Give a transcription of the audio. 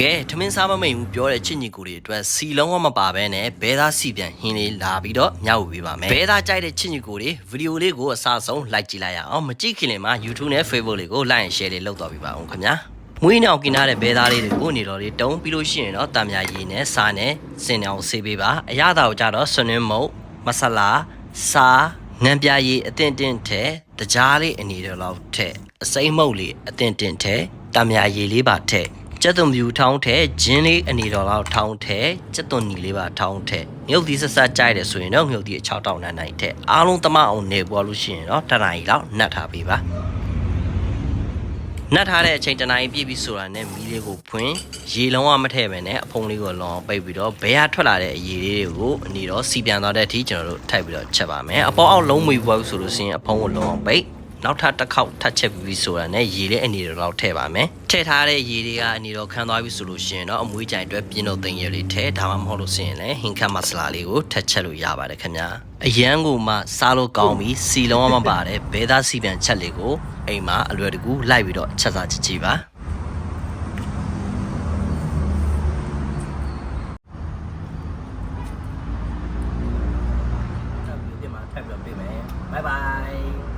ကဲထမင်းစားမမိန်ဘူးပြောတဲ့ချစ်ညီကိုတွေအတွက်စီလုံးဝမပါဘဲနဲ့ဘဲသားစီပြန်ဟင်းလေးလာပြီးတော့ညှောက်ပေးပါမယ်ဘဲသားကြိုက်တဲ့ချစ်ညီကိုတွေဗီဒီယိုလေးကိုအစားဆုံး like ကြည့်လိုက်ရအောင်မကြည့်ခင်လေးမှာ YouTube နဲ့ Facebook လေးကို like and share လေးလုပ်တော့ပြပါအောင်ခင်ဗျာမွေးနောက်กินထားတဲ့ဘဲသားလေးတွေကိုနေတော်လေးတုံးပြီးလို့ရှိရင်တော့တံမြာရည်နဲ့စားနဲ့စင်အောင်ဆေးပေးပါအရသာကိုကြတော့ဆွနွင်းမုတ်မဆလာစားငံပြားရည်အတင်းတင်းထဲတကြားလေးအနေတော်လောက်ထဲအစိမ့်မုတ်လေးအတင်းတင်းထဲတံမြာရည်လေးပါထဲကျ က်သွန်ဖြူထောင်းထဲဂျင်းလေးအနေတော်လောက်ထောင်းထဲကျက်သွန်ညီလေးပါထောင်းထဲငုတ်သီးဆက်ဆက်ကြိုက်တယ်ဆိုရင်တော့ငုတ်သီးအချောက်တောင်းနိုင်နိုင်ထဲအားလုံးတမအောင်နေပွားလို့ရှိရင်တော့တနားရီလောက်နှက်ထားပေးပါနှက်ထားတဲ့အချိန်တနားရီပြည့်ပြီဆိုတာနဲ့မီးလေးကိုဖွင့်ရေလုံးဝမထည့်ပဲနဲ့အဖုံလေးကိုလောအောင်ပိတ်ပြီးတော့ဘဲရထွက်လာတဲ့အရည်လေးတွေကိုအနေတော့စီပြန်သွားတဲ့အထိကျွန်တော်တို့ထိုက်ပြီးတော့ချက်ပါမယ်အပေါ်အောက်လုံးမွေပွားဘူးဆိုလို့ရှိရင်အဖုံကိုလောအောင်ပိတ် နောက်ထပ်တစ်ခေါက်ထပ်ချက်ပြီးဆိုတာနဲ့ရေလေးအနေတော်လောက်ထည့်ပါမယ်ထည့်ထားတဲ့ရေလေးကအနေတော်ခံသွားပြီဆိုလို့ရှိရင်တော့အမွှေးကြိုင်အတွက်ပြင်းတော့သိမ်းရလေးထည့်ဒါမှမဟုတ်လို့ရှိရင်လည်းဟင်ခတ်မဆလာလေးကိုထပ်ချက်လို့ရပါတယ်ခင်ဗျာအရန်ကိုမှစားလို့ကောင်းပြီးစီလုံးမပါတဲ့ဘဲသားစီပြန်ချက်လေးကိုအိမ်မှာအလွယ်တကူလိုက်ပြီးတော့ချက်စားချစ်ချီပါထပ်ပြီးတင်မှာထပ်ပြီးပြင်မယ် bye bye